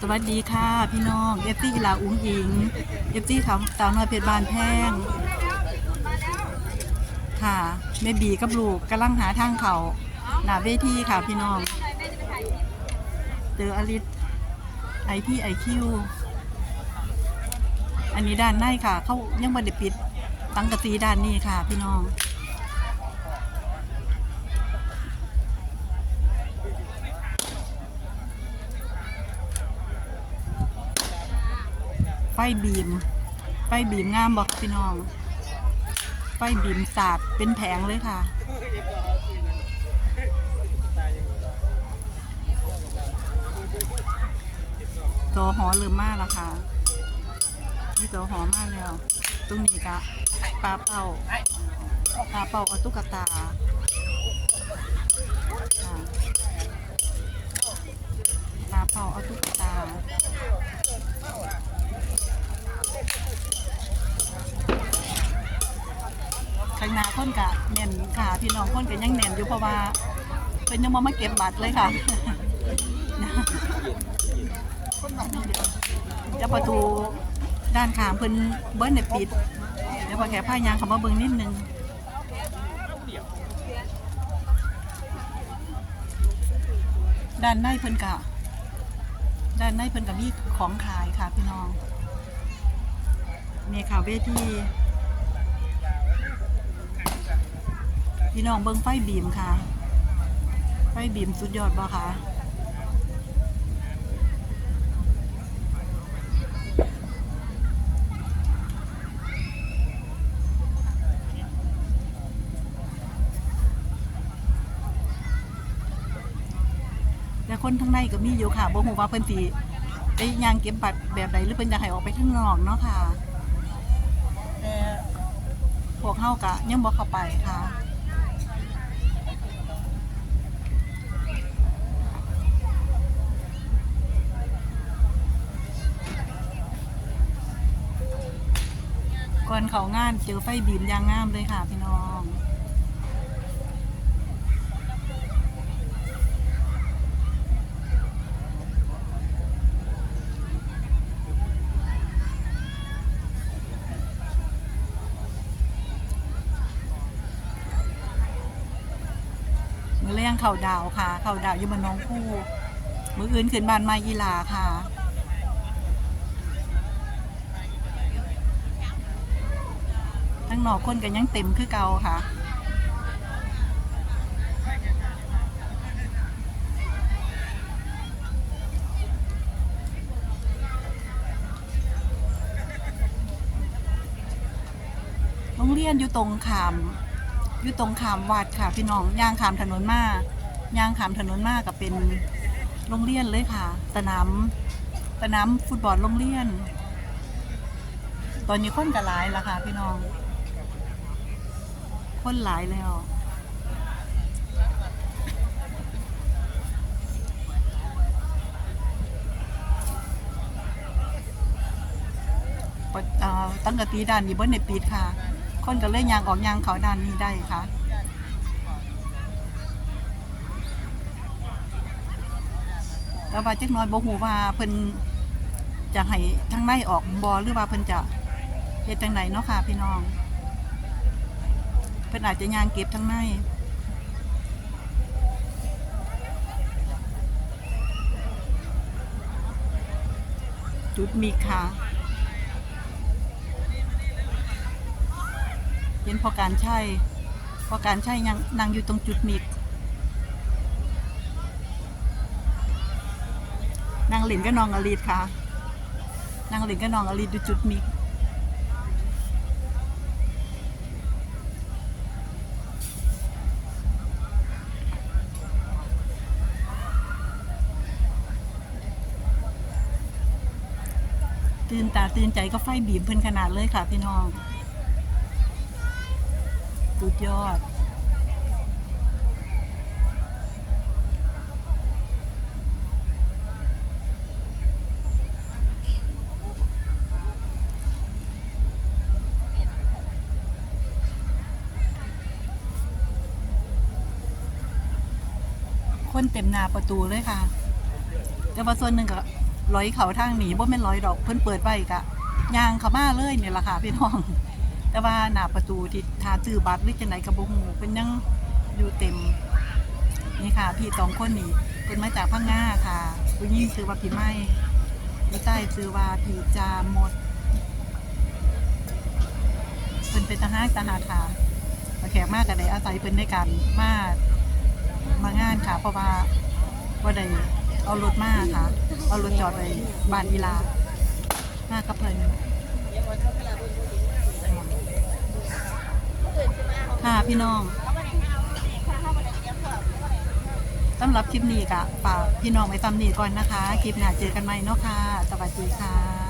สวัสดีค่ะพี่น้องเอฟซีกีฬาอุ้งอิงเอฟซีสาวสาวน้อยเพชรบานแพงค่ะแม่บีกับลูกกำลังหาทางเขาหนาเวทีค่ะพี่น้องเจออลิสไอพี่ไอคิวอันนี้ด้านในค่ะ เขายังบันไดปิด ตั้งกะตีด้านนี้ค่ะ พี่น้อง ไฟบีม ไฟบีมงามบอกพี่น้อง ไฟบีมสาดเป็นแผงเลยค่ะ ตัวหอเริ่มมากแล้วค่ะนี่ตัวหอมากแล้ว ตรงนี้กะปลาเป่าปลาเป่าเอาตุ๊กตาค่ะปลาเป่าเอาตุ๊กตา ข้างหน้าคนกะเน่นค่ะพี่น้องคนก็ยังเน่นอยู่เพราะว่าเป็นยังบ่มาเก็บบัตรเลยค่ะจะประตูด้านข้างเพิ่นเบิ้ลในปิดเดี๋ยวพอแค่ผ้ายางเขามาเบิ่งนิดนึงด้านในเพิ่นกะด้านในเพิ่นกะมีของขายค่ะพี่น้องนี่ค่ะเวที พี่น้องเบิ้งไฟบีมค่ะ ไฟบีมสุดยอดบ่คะแต่คนทั้างในก็มีอยู่ค่ะบ่ฮู้ว่าเพิ่นสิไปยางเก็บบัตรแบบใดหรือเพิ่นจะให้ออกไปข้างนอกเนาะค่ะแต่พวกเฮากะยังบ่เข้าไปค่ะ ก่อนเขางานเจอไฟบีมยางงามเลยค่ะพี่น้องมือเลี้ยงเข่าดาวค่ะ เข่าดาวอยู่บนน้องคู่ มืออื่นขึ้นบ้านไม้ยีลาค่ะ ทั้งนอกคนกันยังเต็มคือเก่าค่ะโรงเรียนอยู่ตรงขามอยู่ตรงขามวัดค่ะ พี่น้องย่างขามถนนมาย่างขามถนนมากับเป็นโรงเรียนเลยค่ะสนามสนามฟุตบอลโรงเรียน ตอนนี้คนก็หลายแล้วค่ะพี่น้อง คนหลายแล้วปดเอ่อตั้งกะตีด้านนี้เบิ้ในปิดค่ะ คนก็เลยยางออกยางเขาด้านนี้ได้ค่ะแต่ว่าจักหน้อยบ่ฮู้ว่าเพิ่นจะให้ทางในออกบ่หรือว่าเพิ่นจะเฮ็ดจังไดเนาะค่ะ พี่น้อง พิ่นอาจจะยางเก็บทางในจุดมีค่ะเห็นพอการใช่พอการใช่ยังนั่งอยู่ตรงจุดมิกนางหลินก็นองอลีดค่ะ นางหลินก็นองอลีดอยู่จุดมิก ตื่นตาตื่นใจก็ไฟบีบเพิ่นขนาดเลยค่ะพี่น้องสุดยอด คนเต็มหน้าประตูเลยค่ะ แต่ว่าส่วนหนึ่งก็ ร้อยเขาทางหนีบ่แม่นร้อยดอกเพิ่นเปิดไว้กะยางเขามาเลยนี่ล่ะค่ะพี่น้อง แต่ว่าหน้าประตูที่ทาซื้อบัตรหรือจังไดก็บ่ฮู้เพิ่นยังอยู่เต็มนี่ค่ะ พี่สองคนนี่เพิ่นมาจากพังงาค่ะผู้หญิงชื่อว่าพี่ไม้ผู้ชายชื่อว่าพี่จามหมดเพิ่นเป็นทหารทหารค่ะมาแขกมากกันได้อาศัยเพิ่นในการมามางานค่ะ เพราะว่าว่าได้ เอารถมาค่ะ เอารถจอดไปบ้านอีลา มากับเพิ่นค่ะพี่น้องสำหรับคลิปนี้ก็ฝากพี่น้องไว้ตามนี้ก่อนนะคะ คลิปหน้าเจอกันใหม่เนาะค่ะ สวัสดีค่ะ